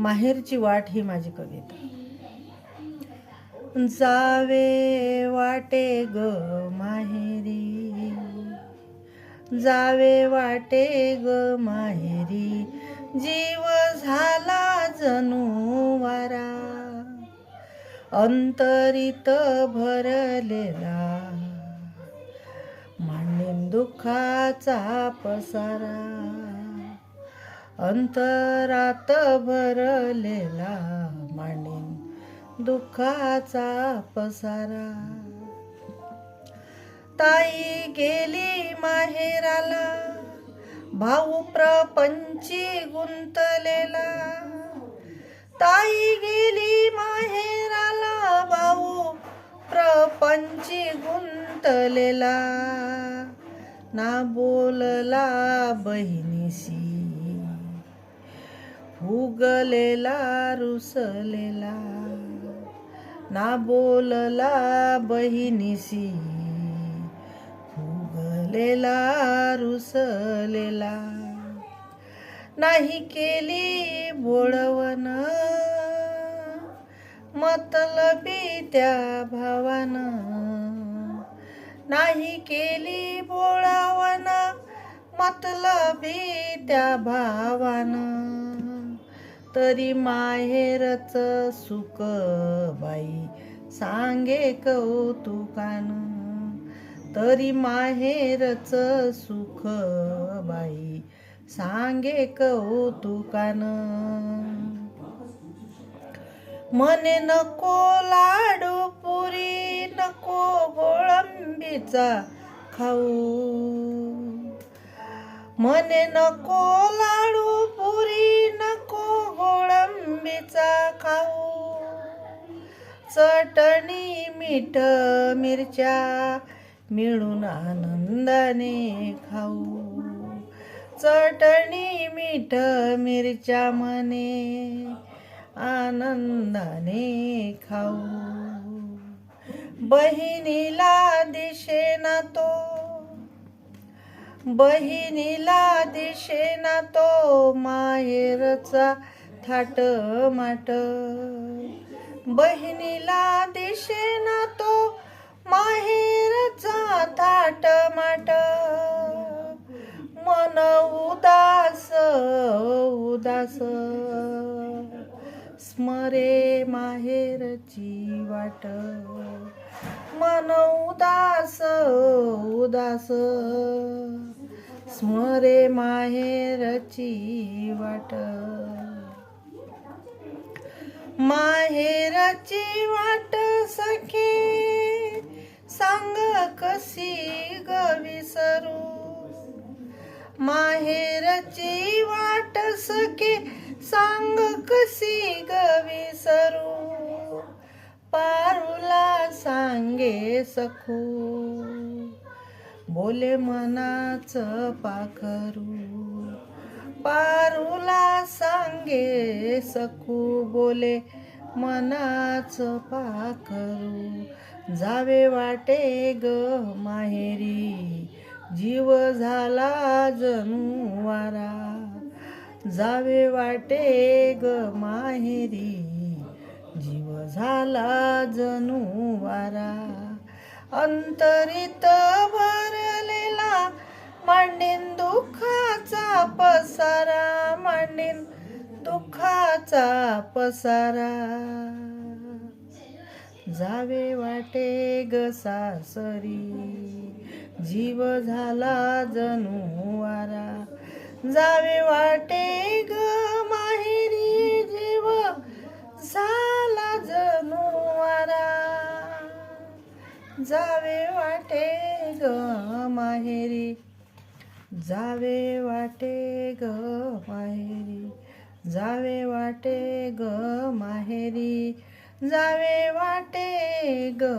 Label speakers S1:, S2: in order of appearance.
S1: माहेरची वाट ही माझी कविता. जावे वाटे ग माहेरी. जावे वाटे ग माहेरी. जीव झाला जणू वारा अंतरित भरलेला. मांडीन दुःखाचा पसारा. अंतरात भरलेला मांडीन दुःखाचा पसारा. ताई गेली माहेराला भाऊ प्रपंची गुंतलेला. ताई गेली माहेराला भाऊ प्रपंची गुंतलेला. ना बोलला बहिणीशी भुगलेला रुसलेला. ना बोलला बहिणीशी फुगलेला रुसलेला. नाही केली बोळवण मतलबी त्या भावानं. नाही केली बोळावण मतलबी त्या भावानं. तरी माहेरच सुख बाई. सांगे कौतुकान तरी माहेरच सुख बाई. सांगे कौतुकान. मने नको लाडू पुरी नको गोळंबीचा खाऊ. मने नको लाडू चटणी मीठ मिरच्या मिळून आनंदाने खाऊ. चटणी मीठ मिरच्या मने आनंदाने खाऊ. बहिणीला दिशेना तो बहिणीला दिशेना तो माहेरचा थाट माट. बहिणीला दिशेना तो माहेरचा थाट माट. मन उदास उदास. स्मरे माहेरची वाट. मन उदास उदास. स्मरे माहेरची वाट. माहेराची वाट सखे सांग कशी ग विसरू? माहेराची वाट सखे सांग कशी ग विसरू? पारुला सांगे सखू बोले मनाच पाखरू. पारूला सांगे सखू बोले मनाच पाखरू. जावे वाटे ग माहेरी जीव झाला जणू वारा. जावे वाटे ग माहेरी जीव झाला जणू वारा. अंतरित भरलेला मांडीन दुःखाचा पसारा मांडीन दुःखाचा पसारा. जावे वाटे ग सासरी जीव झाला जणू वारा. जावे वाटे ग माहेरी जीव झाला जणू वारा. जावे वाटे ग माहेरी जावे वाटे ग माहेरी जावे वाटे ग माहेरी जावे वाटे ग